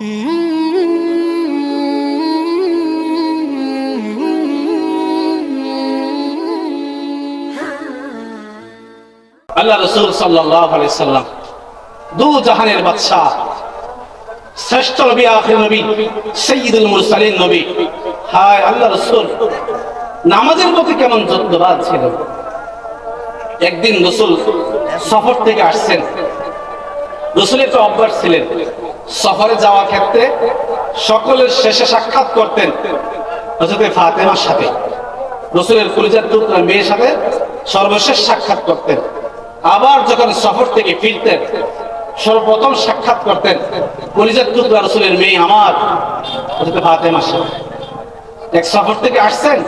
আল্লাহ রসুল সাল্লাম দু জাহানের বাদশাহ, শ্রেষ্ঠ নবী, আখির নবী, সৈয়দুল মুরসালিন নবী। হায় আল্লাহ রসুল, নামাজের প্রতি কেমন যত্নবাদ ছিল। একদিন রসুল সফর থেকে আসছেন। রসুল একটা অভ্যাস ছিলেন। সফরে যাওয়ার ক্ষেত্রে সকলের শেষে সাক্ষাৎ করতেন ফাতেমার সাথে। রসুলের কলিজার টুকরা মেয়ের সাথে সর্বশেষ সাক্ষাৎ করতেন। আবার যখন সফর থেকে ফিরতেন, সর্বপ্রথম সাক্ষাৎ করতেন, কলিজার টুকরা রসুলের মেয়ে আমার ফাতেমার সাথে। এক সফর থেকে আসছেন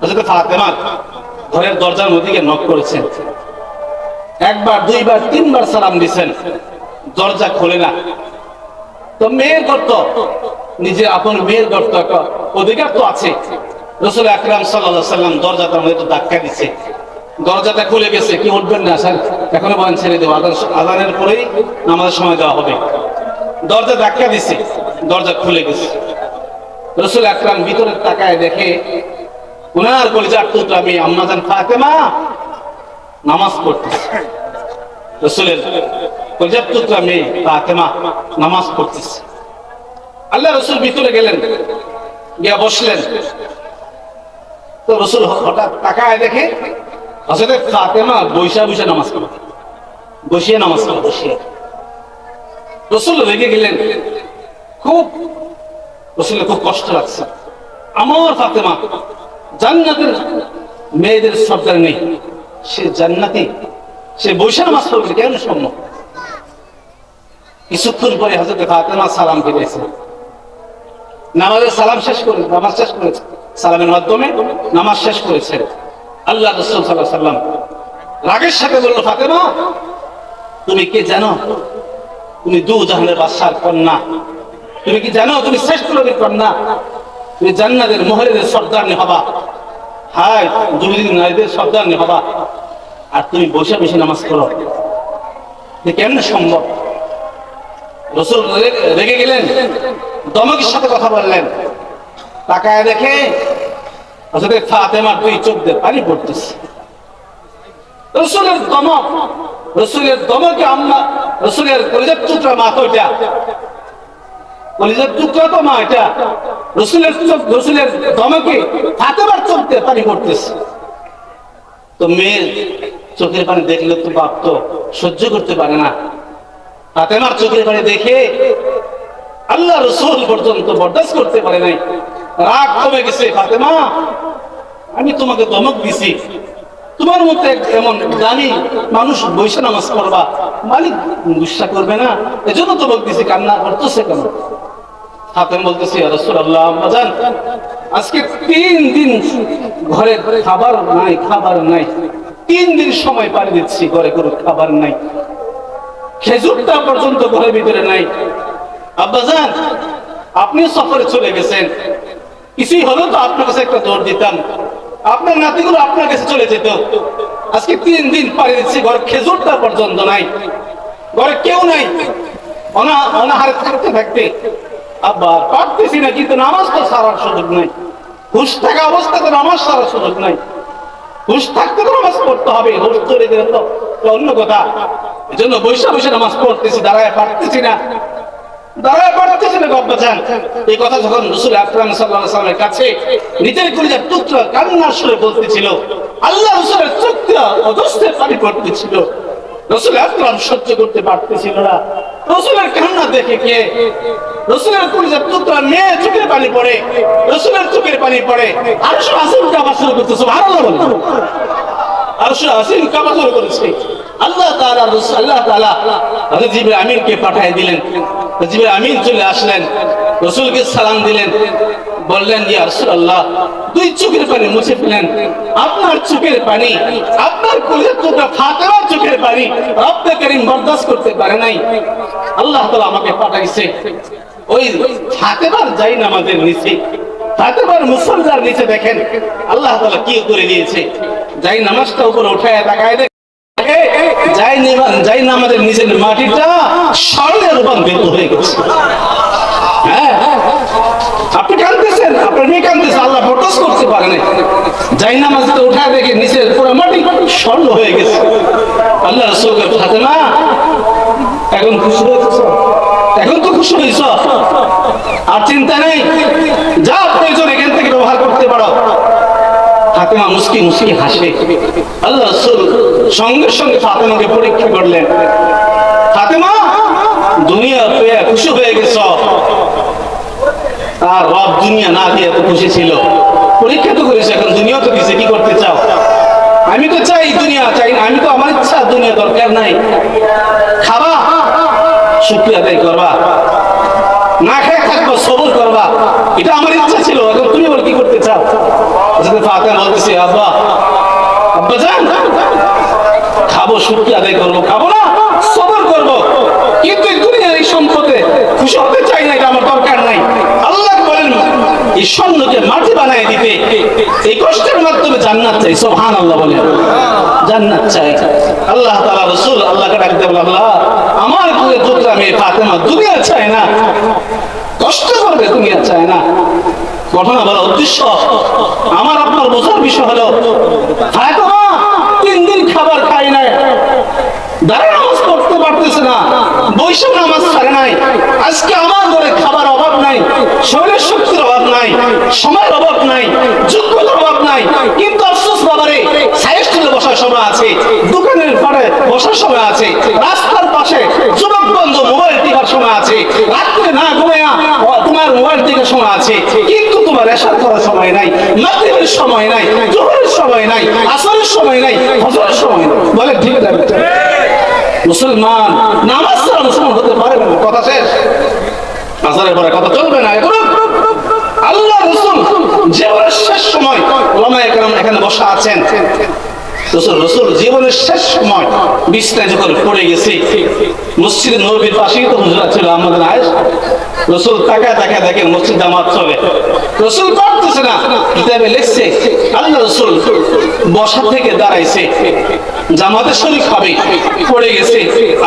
হজরতে ফাতেমা ঘরের দরজার মধ্যে নক করেছেন। একবার, দুইবার, তিনবার সালাম দিছেন দরজা খোলে না। তো মেয়ের গর্ত। নিজে আপন মেয়ের গর্ত একটা অধিকার তো আছে। রসুল আকরাম সাল্লাহ সাল্লাম দরজাটা একটু ধাক্কা দিচ্ছে দরজাটা খুলে গেছে, কি উঠবেন না, স্যার? এখনও বলেন ছেড়ে দেবো। আদান আদানের পরেই আমাদের সময় দেওয়া হবে। দরজা ধাক্কা দিছে, দরজা খুলে গেছে। রসুল আকরাম ভিতরে তাকায় দেখে উনার কলিজার টুকরা আমি আম্মাজান ফাতেমা নামাজ পড়তেছে। রসুলের টুকরা মেয়ে ফাতেমা নামাজ পড়তেছে। আল্লাহ রসুল ভিতরে গেলেন, গিয়া বসলেন। তো রসুল হঠাৎ তাকায় দেখে হসরত ফাতেমা বৈশা বৈশা নামাজ পড়ে। বসিয়ে নামাজ পড়ে, বসিয়ে। রসুল রেগে গেলেন। খুব, রসুলের খুব কষ্ট লাগছে। আমার ফাতেমা জান্নাতের মেয়েদের সরকার নেই। সে জান্নাতি, সে বৈশা নামাজ পড়বে কেন সম্ভব? কিছুক্ষণ পরে হজরত ফাতেমা সালাম ফিরেছে। নামাজের সালাম শেষ করে, নামাজ শেষ করেছে। সালামের মাধ্যমে নামাজ শেষ করেছে। আল্লাহ রসুল সাল্লাহ সাল্লাম রাগের সাথে বলল, ফাতেমা, তুমি কে জানো? তুমি দু জাহানের বাদশার কন্যা। তুমি কি জানো? তুমি শ্রেষ্ঠ নবীর কন্যা। তুমি জান্নাতের মহিলাদের সর্দারনি হবা। হায় যুবতী নারীদের সর্দারনি হবা। আর তুমি বসে বসে নামাজ করো কেমন সম্ভব? রসুল রেগে গেলেন। দমকের সাথে কথা বললেন। তাকায় দেখে ফাতেমার দুই চোখ দিয়ে পানি পড়তেছে। রসুলের দমক, রসুলের দমকে রসুলের মা তো এটা। তো মা এটা। রসুলের চোখ রসুলের দমকে ফাতেমার চোখ দিয়ে পানি পড়তেছে। তো মেয়ের চোখের পানি দেখলে তো বাপ তো সহ্য করতে পারে না। ফাতেমার চোখের পানি দেখে আল্লাহ রসুল পর্যন্ত বরদাস্ত করতে পারে নাই। রাগ কমে গেছে, ফাতেমা, আমি তোমাকে দমক দিছি। তোমার মধ্যে এমন দামি মানুষ বৈশা নামাজ পড়বা, মালিক গুসা করবে না, এজন্য দমক দিছি, কান্না করতেছে কেন? ফাতেম বলতেছি রসুল আল্লাহ আম্মাজান আজকে তিন দিন ঘরে খাবার নাই খাবার নাই। তিন দিন সময় পাড়ি দিচ্ছি, ঘরে কোনো খাবার নাই। খেজুরটা পর্যন্ত ঘরের ভিতরে নাই। আব্বাজান আপনি সফরে চলে গেছেন। কিছুই হলো তো আপনার কাছে একটা দৌড় দিতাম। আপনার নাতিগুলো আপনার কাছে চলে যেত। আজকে তিন দিন পাড়ি দিচ্ছি, ঘরে খেজুরটা পর্যন্ত নাই। ঘরে কেউ নাই। অনা, অনাহারে থাকতে থাকতে আব্বা পারতেছি না, কিন্তু নামাজ তো সারার সুযোগ নাই। হুশ থাকা অবস্থাতে নামাজ সারার সুযোগ নাই। হুশ থাকতে তো নামাজ পড়তে হবে। হুশ চলে গেলে তো অন্য কথা। এই বৈশা বৈশা নামাজ পড়তেছি, দাঁড়ায় পারতেছি না। কে? রসুলের কলিজার টুকরা মেয়ে চোখের পানি পড়ে, রসুলের চোখের পানি পড়ে। আর সব শুরু করতেছে ভালো শুরু করেছে। আল্লাহ রাসূল আল্লাহ হযরত জিবরাইল আমিনকে পাঠিয়ে দিলেন। জিবরাইল আমিন চলে আসলেন, রাসূলকে সালাম দিলেন। বললেন, ইয়া রাসূলুল্লাহ, দুই চোখের পানি মুছে ফেলেন। আপনার চোখের পানি, আপনার কলিজার টুকরা ফাতেমার চোখের পানি রব্বে করিম বরদাস্ত করতে পারে নাই। আল্লাহ তাআলা আমাকে পাঠাইছে। ওই ফাতেমার যাই নামাজের নিচে, ফাতেমার মুসল্লার নিচে দেখেন, আল্লাহ তাআলা কি করে দিয়েছে যাই নামাজটা উপরে উঠায় তাকায় যাই যাই না আমাদের নিজের মাটিটা স্বর্ণে রূপান্তরিত হয়ে গেছে। হ্যাঁ, হ্যাঁ, হ্যাঁ। আপনি কাঁদতেছেন, আপনার মেয়ে কাঁদতেছে, আল্লাহ প্রকাশ করতে পারেন যাই না মাঝে উঠা দেখে নিচের পুরো মাটি স্বর্ণ হয়ে গেছে। আল্লাহ রসুলকে না এখন খুশি হয়েছ? এখন তো খুশি হয়েছ। আর চিন্তা নেই ফাতেমা মুসকি মুসকি হাসে। আল্লাহ রসুল সঙ্গে সঙ্গে ফাতেমাকে পরীক্ষা করলেন। ফাতেমা, দুনিয়া পেয়ে খুশি হয়ে গেছ। আর রব দুনিয়া না দিয়ে এত খুশি ছিল। পরীক্ষা তো করেছে এখন দুনিয়া তো দিছে, কি করতে চাও? আমি তো চাই দুনিয়া, চাই আমি তো আমার ইচ্ছা, দুনিয়া দরকার নাই। খাবা, শুক্রিয়া আদায় করবা। না খেয়ে থাকব, সবর করবা। এটা আমার ইচ্ছা ছিল, এখন তুমি বল কি করতে চাও? ফাতে বলতেছি, আব্বা আব্বা যান খাব শুক্রিয়া আদায় করব, খাব না, সবর করব। কিন্তু দুনিয়ার এই সম্পদে খুশি হতে চাই না, এটা আমার দরকার নাই। আল্লাহ বলেন, এই স্বর্ণকে মাটি বানায় দিতে এই কষ্টের মাধ্যমে জান্নাত চাই সোহান আল্লাহ বলেন। জান্নাত চাই। আল্লাহ তাআলা রাসূল আল্লাহকে ডাকতে বলে আল্লাহ, আমার কুয়ে পুত্র আমি ফাতেমা দুনিয়া চায় না, কষ্ট করবে, দুনিয়া চায় না। ঘটনা বলা উদ্দেশ্য। আমার আপনার বোঝার বিষয় হলো তিন দিন খাবার খাই নাই। দাঁড়িয়ে নামাজ পড়তে পারতেছে না। বৈশাখ নামাজ ছাড়ে নাই। আজকে আমার ঘরে খাবার নাই, শরীরের শক্তির অভাব নাই, সময়ের অভাব নাই, যোগ্যতার অভাব নাই। কিন্তু আফসোস বাবারে সাইড তুলে বসার সময় আছে, দোকানের পাড়ে বসার সময় আছে, রাস্তার পাশে যুবক বন্ধু মোবাইল টিপার সময় আছে রাত্রে না ঘুমায়া তোমার মোবাইল টিকার সময় আছে, কিন্তু তোমার এসার করার সময় নাই মাতৃবের সময় নাই, জোহরের সময় নাই, আসরের সময় নাই, হজরের সময় নাই। বলে ঠিক আছে। মুসলমান, নামাজ ছাড়া মুসলমান হতে পারে না, কথা শেষ। আসারের পরে কথা চলবে না। এখন আল্লাহ রসুল জীবনের শেষ সময় ওলামা একরাম এখানে বসা আছেন। রসুল রসুল, জীবনের শেষ সময় বিছনায় যখন পড়ে গেছে মসজিদ নবীর পাশেই তো হুজরা ছিল, আমাদের আয়েশ। রসুল তাকা তাকা দেখে মসজিদ জামাত চলে। রসুল পারতেছে না, কিতাবে লিখছে, আল্লাহ রসুল বসা থেকে দাঁড়াইছে, জামাতে শরীফ হবে, পড়ে গেছে,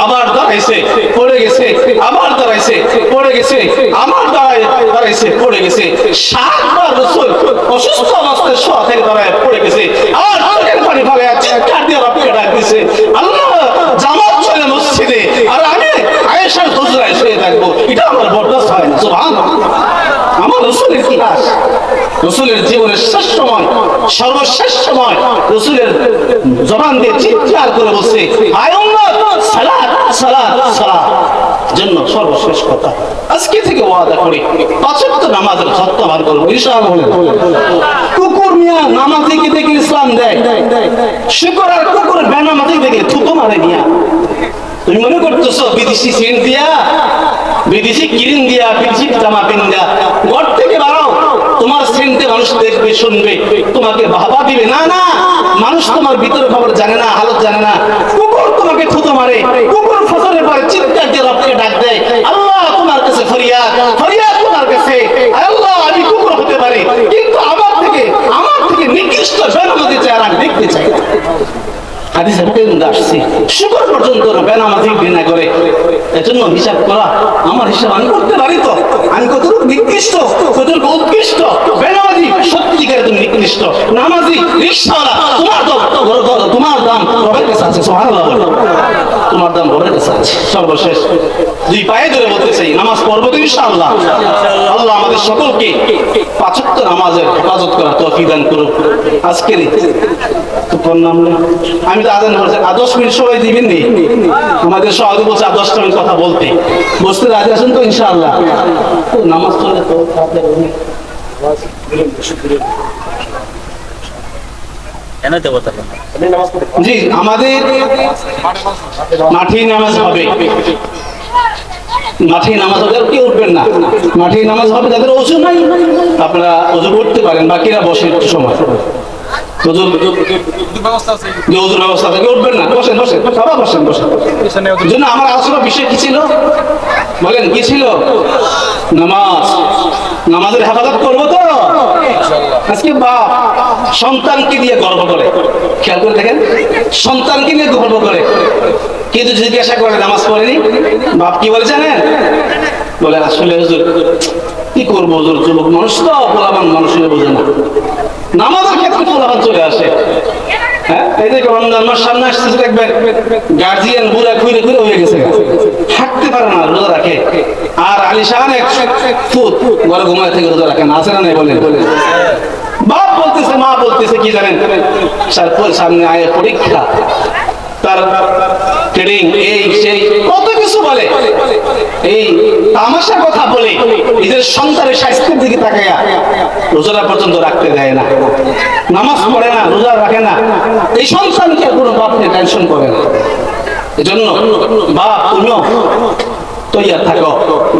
আবার দাঁড়াইছে, পড়ে গেছে, আবার দাঁড়াইছে, পড়ে গেছে, আবার দাঁড়ায়, দাঁড়াইছে, পড়ে গেছে। সাতবার রসুল অসুস্থ অবস্থায় শোয়া থেকে দাঁড়ায় পড়ে গেছে, আর পানি চিৎকার দিয়ে বাপিকে ডাক দিছে। আল্লাহ জামাত চলে মসজিদে আর আমি আয়েশার হুজরায় শুয়ে থাকব, এটা আমার বরদাস্ত হয় না, সুবহানাল্লাহ। আমার রসুলের ইতিহাস, রসুলের জীবনের শেষ সময়, সর্বশেষ সময় রসুলের জবান দিয়ে চিৎকার করে বসে আয় উম্মত, সালাত সালাত সালাত। জন্য সর্বশেষ কথা। আজকে থেকে ওয়াদা করি, পাঁচক্ত নামাজের সত্যবান করব, ইনশাআল্লাহ। কুকুর মিয়া নামাজ দেখে দেখে ইসলাম দেয়। শুকর আর কুকুর বেনামাজি দেখে থুতো মারে মিয়া। তুমি মনে করতেছো, বিদেশি সেন্ট দিয়া, বিদেশি কিরিন দিয়া, বিদেশি জামা পিন্দা ঘর থেকে বাড়াও তোমার সেন্টে মানুষ দেখবে, শুনবে, তোমাকে বাহবা দিবে। না না, মানুষ তোমার ভিতরে খবর জানে না, হালত জানে না। কুকুর তোমাকে থুতো মারে, কুকুর ফসলের পরে চিৎকার দিয়ে রবকে দেয় আল্লাহ তোমার কাছে ফরিয়াদ ফরিয়াদ তোমার কাছে আল্লাহ আমি কুকুর হতে পারি কিন্তু আমার থেকে আমার থেকে নিকৃষ্ট জনমতি চাই আর আমি দেখতে চাই না। করে। এজন্য হিসাব করা আমার হিসাব আমি করতে পারি তো? আমি কতটুকু কতটুকু উৎকৃষ্ট? সত্যিকারে তুমি নিকৃষ্ট। নামাজি, রিক্সাওয়ালা, তোমার দাম। তোমার দাম রবের কাছে আছে তোমার দাম রবের কাছে আছে। সর্বশেষ, দুই পায়ে ধরে বলতে চাই, নামাজ পড়ব তো ইনশাআল্লাহ। আল্লাহ আমাদের সকলকে পাঁচক্ত নামাজের হেফাজত করা তৌফিক দান করুক। আজকের আমি তো আদান বলছি আর দশ মিনিট সময় দিবেন নি? আমাদের সহজে বলছে, আর দশটা মিনিট কথা বলতে। বসতে রাজি আছেন তো ইনশাআল্লাহ? নামাজ পড়লে তো। জি, আমাদের মাঠে নামাজ হবে। মাঠে নামাজ হবে কেউ উঠবেন না। মাঠে নামাজ হবে যাদের ওজু নাই। আপনারা ওজু করতে পারেন, বাকিরা বসে একটু সময়। আমার আলোচনার বিষয় কি ছিল? বলেন, কি ছিল? নামাজ। নামাজের হেফাজত করব তো? আজকে বাপ সন্তানকে দিয়ে গর্ব করে। খেয়াল করে দেখেন সন্তানকে নিয়ে গর্ব করে। কিন্তু জিজ্ঞাসা করে নামাজ পড়েনি? বাপ কি বলে জানেন? বলে আসলে হুজুর কি করব হুজুর? যুবক মানুষ তো পোলাবান মানুষের বোঝে না। নামাজের ক্ষেত্রে পোলাবান চলে আসে। হ্যাঁ? রোজা এক জানেন? পরীক্ষা। তার এই, সেই, কত কিছু বলে। এই তামাশা কথা বলে, নিজের সন্তানের স্বাস্থ্যের দিকে তাকাইয়া রোজাটা পর্যন্ত রাখতে দেয় না। নামাজ পড়ে না, রোজা রাখে না। টেনশন এজন্য তুমিও তৈয়ার থাকো।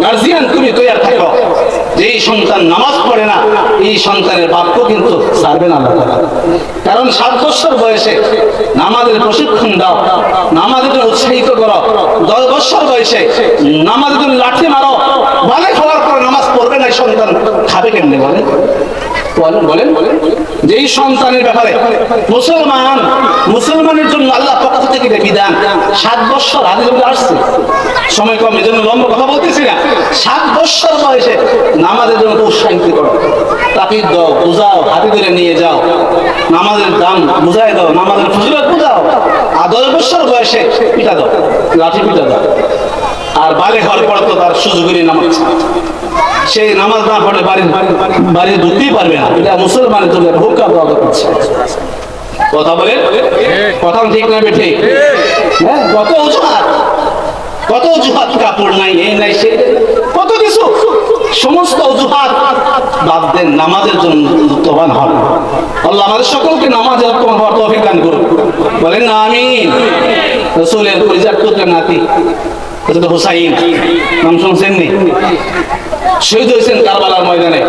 গার্জিয়ান তুমি তৈয়ার থাকো। যে সন্তান নামাজ পড়ে না, এই সন্তানের বাপকে কিন্তু ছাড়বে না কারণ সাত বছর বয়সে নামাজের প্রশিক্ষণ দাও, নামাজের উৎসাহিত করো। দশ বছর বয়সে নামাজের লাঠি মারো। বালে খাওয়ার পর নামাজ পড়বে না সন্তান। খাবে কেমনে বলে বলেন বলেন যে এই সন্তানের ব্যাপারে মুসলমান, মুসলমানের জন্য আল্লাহ পক্ষ থেকে বিধান। সাত বছর আগে আসছে। সময় কম, এই জন্য লম্বা কথা বলতেছি সাত বছর বয়সে নামাজের জন্য উৎসাহিত করো দাও, বুঝাও, হাতে ধরে নিয়ে যাও। নামাজের দাম বুঝাই দাও, নামাজের ফজিলত বুঝাও। আর দশ বছর বয়সে পিঠা দাও, লাঠি পিঠা দাও। আর বালে হওয়ার পর তো তার সুযোগেরই নামাজ। সেই নামাজ না পড়লে বাড়ি বাড়ি ঢুকতেই পারবে না। এটা মুসলমানের জন্য ভোক্কা দেওয়া করছে কথা বলে কথা ঠিক না ঠিক? হ্যাঁ কত অজুহাত কত অজুহাত কাপড় নাই, এই নাই, সে কত কিছু। সমস্ত অজুহাত বাদ দেন, নামাজের জন্য তোবান হন। আল্লাহ আমাদের সকলকে নামাজ তোমার হওয়ার তৌফিক দান করুন। বলেন না আমি রসুলের পুত্র নাতি। হযরত হুসাইন নাম শুনছেন নি শহীদ হয়েছেন কারবালার ময়দানে।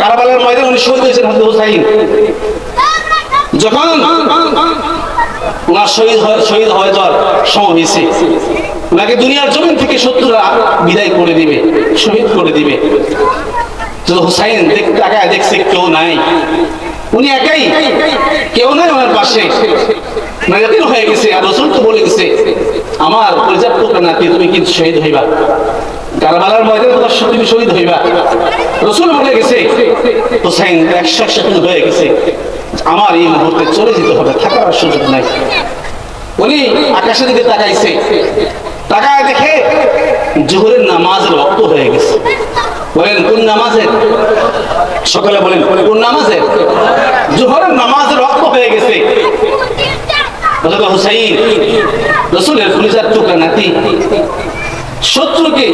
কারবালার ময়দানে উনি শহীদ হয়েছেন হযরত হুসাইন যখন ওনার শহীদ শহীদ হয়ে যাওয়ার সময় হয়েছে। ওনাকে দুনিয়ার জমিন থেকে শত্রুরা বিদায় করে দিবে, শহীদ করে দিবে। হুসাইন তাকায় দেখছে কেউ নাই। উনি একাই কেউ নাই ওনার পাশে। নাজাতির হয়ে গেছে, আর রসুল তো বলে গেছে, আমার পর্যাপ্ত নাতি তুমি কিন্তু শহীদ হইবা। কারবালার ময়দানে তোমার তুমি শহীদ হইবা। রসুল বলে গেছে, হুসাইন একশো একশো হয়ে গেছে। আমার এই মুহূর্তে চলে যেতে হবে, থাকার সুযোগ নাই। উনি আকাশের দিকে তাকাইছে। তাকায় দেখে জোহরের নামাজের রক্ত হয়ে গেছে। বলেন, কোন নামাজের? সকালে বলেন, কোন নামাজের? জোহরের নামাজ রক্ত হয়ে গেছে। নাতি শত্রুকে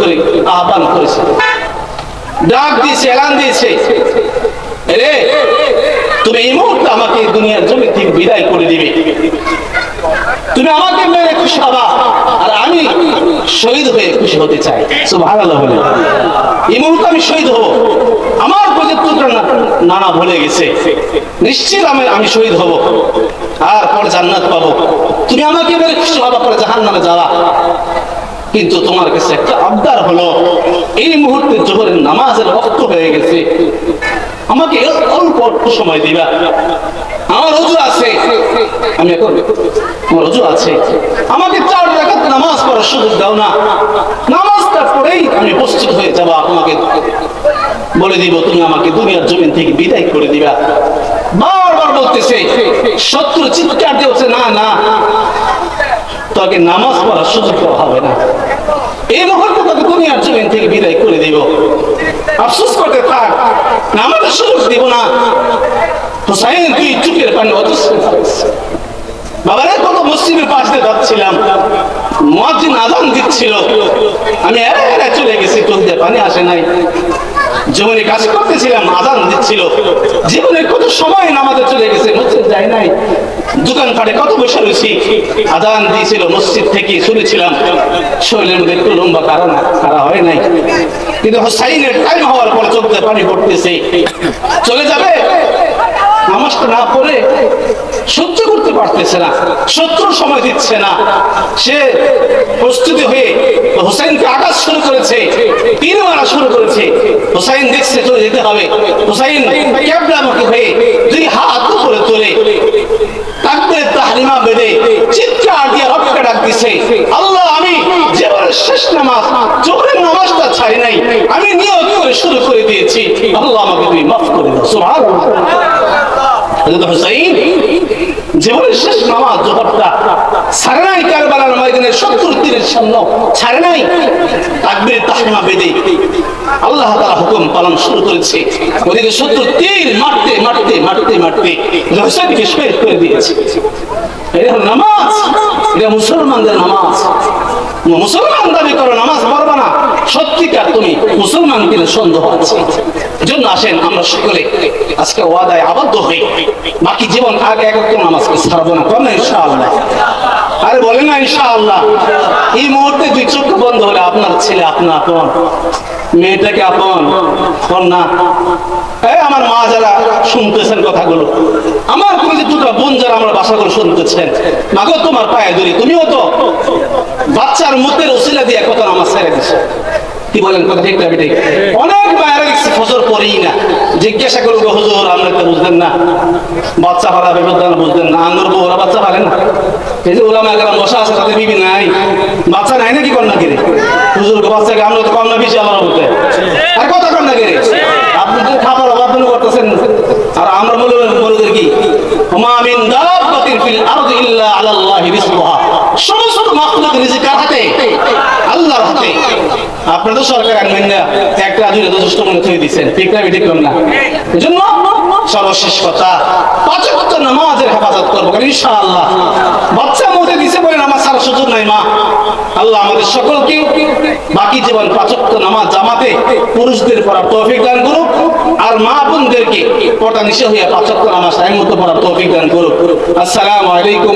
করে আহ্বান করেছে। ডাক দিয়েছে, এলান দিয়েছে। তুমি এই মুহূর্তে আমাকে দুনিয়ার জমি থেকে বিদায় করে দিবে। তুমি আমাকে মেরে খুশি হবা, আর আমি শহীদ হয়ে খুশি হতে চাই। সুবহানাল্লাহ বলে। এই মুহূর্তে আমি শহীদ হব। আমার প্রজেক্ট নানা ভুলে গেছে। নিশ্চিত আমি আমি শহীদ হব। আর পরে জান্নাত পাবো। তুমি আমাকে মেরে খুশি হবা, পরে জাহান্নামে যাওয়া কিন্তু তোমার কাছে একটা আবদার হলো, এই মুহূর্তে জোহরের নামাজের রক্ত হয়ে গেছে। আমাকে অল্প অল্প সময় দিবা। আমার অজু আছে। আমি এখন, আমার অজু আছে। আমাকে চার রাখাত নামাজ পড়ার সুযোগ দাও না। নামাজটা পড়েই আমি প্রস্তুত হয়ে যাব আপনাকে। বলে দিব, তুমি আমাকে দুনিয়ার জমিন থেকে বিদায় করে দিবা। বারবার বলতেছে, শত্রু চিৎকার দিয়েছে, না না। তোকে নামাজ পড়ার সুযোগ দেওয়া হবে না। এই মুহূর্তে তোকে দুনিয়ার জমিন থেকে বিদায় করে দিব। আফসোস করতে থাক, নামাজের সুযোগ দিব না। হুসাইন তুই চুকের পানি অজস্র বাবারে, কত মসজিদের পাশ দিয়ে যাচ্ছিলাম। মুয়াজ্জিন আজান দিচ্ছিল। আমি এরা এরা চলে গেছি চোখ দিয়ে পানি আসে নাই। জীবনে কাজ করতেছিলাম, আদান দিচ্ছিল। জীবনে কত সময় নামাজে চলে গেছে, মসজিদ যাই নাই। দোকান পাড়ে কত বসে রয়েছি। আজান দিয়েছিল, মসজিদ থেকে শুনেছিলাম শরীরের মধ্যে একটু লম্বা কারণ খারা হয় নাই। কিন্তু হোসাইনের টাইম হওয়ার পর চলতে পানি পড়তেছে। চলে যাবে? নামাজটা না পড়ে সহ্য করতে পারতেছে না শত্রু সময় দিচ্ছে না। সে প্রস্তুতি হয়ে হোসেনকে আঘাত শুরু করেছে, তীর মারা শুরু করেছে। হোসাইন দেখছে চলে যেতে হবে। হোসাইন ক্যাবলামুখী হয়ে দুই হাত উপরে তোলে। তাকবীরে তাহরিমা বেঁধে চিৎকার দিয়ে রবকে ডাক দিছে, আল্লাহ, আমি জীবনের শেষ নামাজ, জোহরের নামাজটা ছাড়ি নাই। আমি নিয়ে শুরু করে দিয়েছি। আল্লাহ আমাকে তুমি মাফ করে দাও, সুবহানাল্লাহ। নামাজ সত্তর আল্লাহ হুকুম পালন শুরু করেছে। তীর মারতে করে দিয়েছে। নামাজ, এটা মুসলমানদের নামাজ। মুসলমান দাবি করো, নামাজ সত্যিকার তুমি মুসলমান কিনা সন্দেহ আছে। জন্য আসেন আমরা সকলে আজকে ওয়াদায় আবদ্ধ হই। বাকি জীবন আগে এক একটা নামাজকে ছাড়বো না। কমে ইনশাআল্লাহ। আরে বলে না ইনশাআল্লাহ। এই মুহূর্তে দুই চোখ বন্ধ হলে আপনার ছেলে, আপনার আপন। মেয়েটাকে আপন। কন্যা আমার মা যারা শুনতেছেন কথাগুলো, আমার যে দুটো বোন যারা আমার বাসাগুলো শুনতেছেন, মাগো তোমার পায়ে ধরি, তুমিও তো বাচ্চার মুখের ওসিলা দিয়ে কত নামাজ ছেড়ে দিছে। কি বলেন কথা ঠিক না ঠিক অনেক মায়েরা না। জিজ্ঞাসা করব হুজুর, আমরা তো বুঝলেন না। বাচ্চা বুঝলেন না। ওরা বাচ্চা ফালে না। এই যে বসা আছে, তাদের বিবি নাই। বাচ্চা নাই নাকি কন্যা কিরে হুজুর বাচ্চাকে আমরা তো না বেশি আমার বলতে আর কথা কন্যা কিরে আপনি তো খাবার মনে করতেছেন। আর আমরা বলে বলদের কি? ওমা মিন দাব্বাতিন ফিল ইল্লা বাচ্চা মধ্যে দিছে বলে নামাজ সারা সুযোগ নাই, মা। আল্লাহ আমাদের সকলকে বাকি জীবন পাঁচ ওয়াক্ত নামাজ জামাতে পুরুষদের পড়ার তৌফিক দান করুক আর মা বোনদেরকে পর্দা নিষে হইয়া পাঁচ ওয়াক্ত নামাজ টাইম মতো পড়ার তৌফিক দান করুক। আসসালামু আলাইকুম